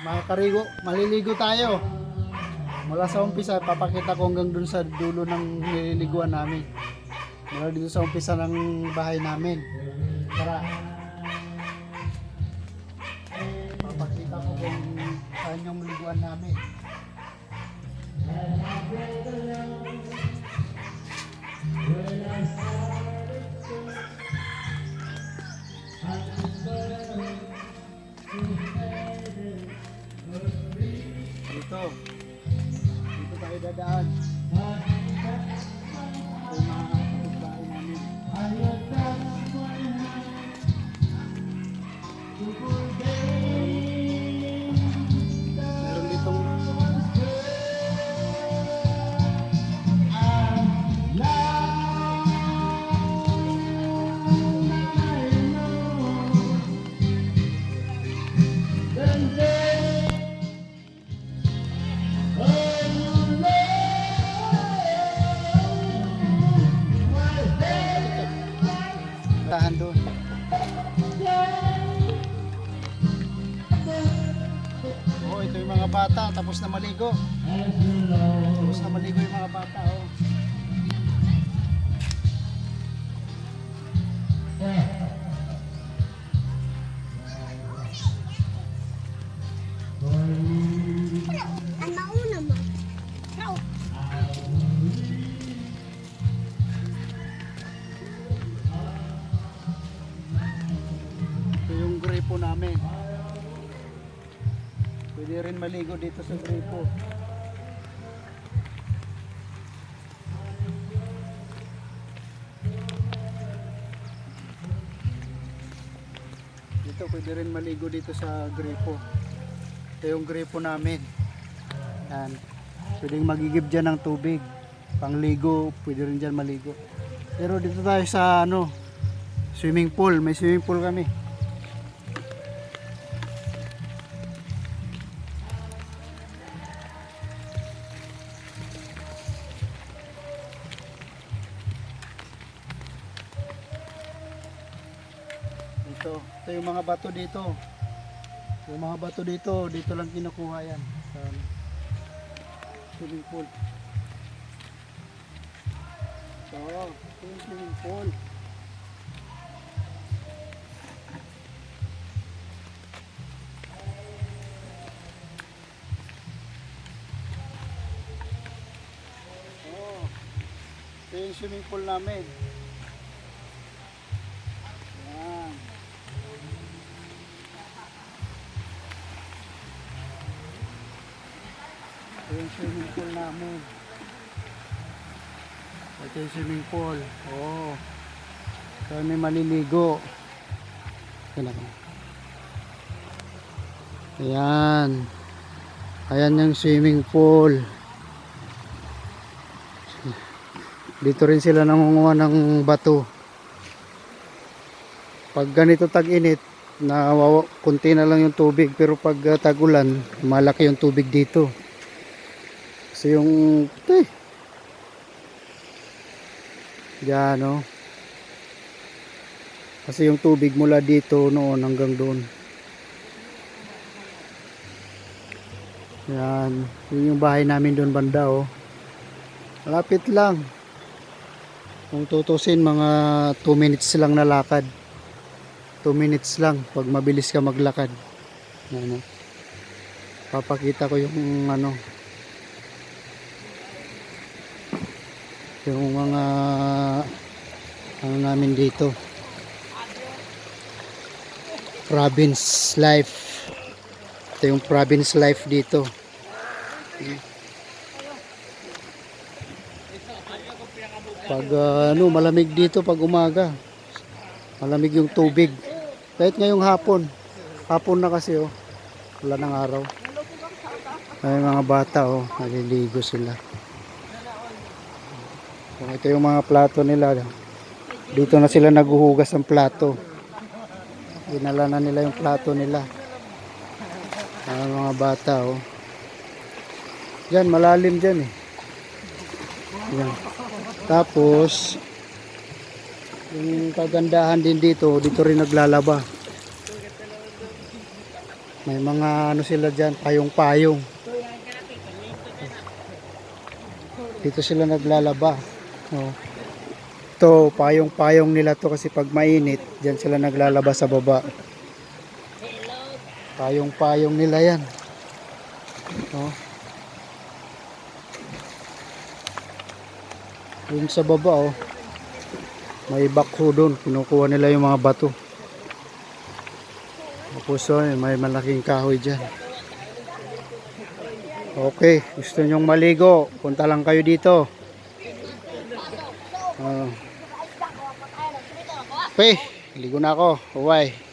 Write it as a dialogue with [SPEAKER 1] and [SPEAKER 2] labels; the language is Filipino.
[SPEAKER 1] mga karigo, maliligo tayo. Mula sa umpisa, papakita ko hanggang dun sa dulo ng nililiguan namin. Mula dito sa umpisa ng bahay namin. Tara. Papakita ko kung saan yung liguan namin. Dito tayo dadaan. Ito yung mga kapitbahay namin. Meron tahan doon. Oh, ito yung mga bata tapos na maligo. Tapos na maligo yung mga bata, oh.
[SPEAKER 2] Ang
[SPEAKER 1] gripo namin. Pwede rin maligo dito sa gripo. Dito pwede rin maligo dito sa gripo. Ito yung gripo namin. Yan. Pwedeng magigib dyan ng tubig. Pangligo, pwede rin dyan maligo. Pero dito tayo sa ano, swimming pool. May swimming pool kami. Dito. Ito yung mga bato dito. Yung mga bato dito, dito lang kinukuha yan. Sa swimming pool. So, ito yung swimming pool. Ito yung swimming pool namin. Ito swimming pool namin. Ito yung swimming pool. Oo. Oh. Kami maliligo. Yan ako. Ayan. Ayan yung swimming pool. Dito rin sila nangunguha ng bato. Pag ganito tag-init, na kunti na lang yung tubig pero pag uh, tag-ulan, malaki yung tubig dito. Kasi yung eh, Diyan, no? Kasi yung tubig mula dito noon hanggang doon. Yan. Yun yung bahay namin doon banda, oh. Malapit lang. Kung tutusin, mga 2 minutes lang na lakad. 2 minutes lang pag mabilis ka maglakad. Ano. Papakita ko yung ano. Yung mga ano namin dito. Province life. Ito yung province life dito. Pag ah, ano, malamig dito pag umaga. Malamig yung tubig. Kahit ngayong hapon. Hapon na kasi oh. Wala ng araw. Ay mga bata oh, naliligo sila. So, ito yung mga plato nila. Dito na sila naguhugas ng plato. Dinala na nila yung plato nila. Ay mga bata oh. Yan, malalim dyan eh. Yan. Tapos, yung kagandahan din dito, dito rin naglalaba. May mga ano sila dyan, payong-payong. Dito sila naglalaba. Oh. Ito, payong-payong nila to kasi pag mainit, dyan sila naglalaba sa baba. Payong-payong nila yan. Oh. Yung sa baba, oh. May backhoe doon. Kinukuha nila yung mga bato. Tapos oh, may malaking kahoy dyan. Okay, gusto nyong maligo, punta lang kayo dito. Okay, ligo na ako. Bye.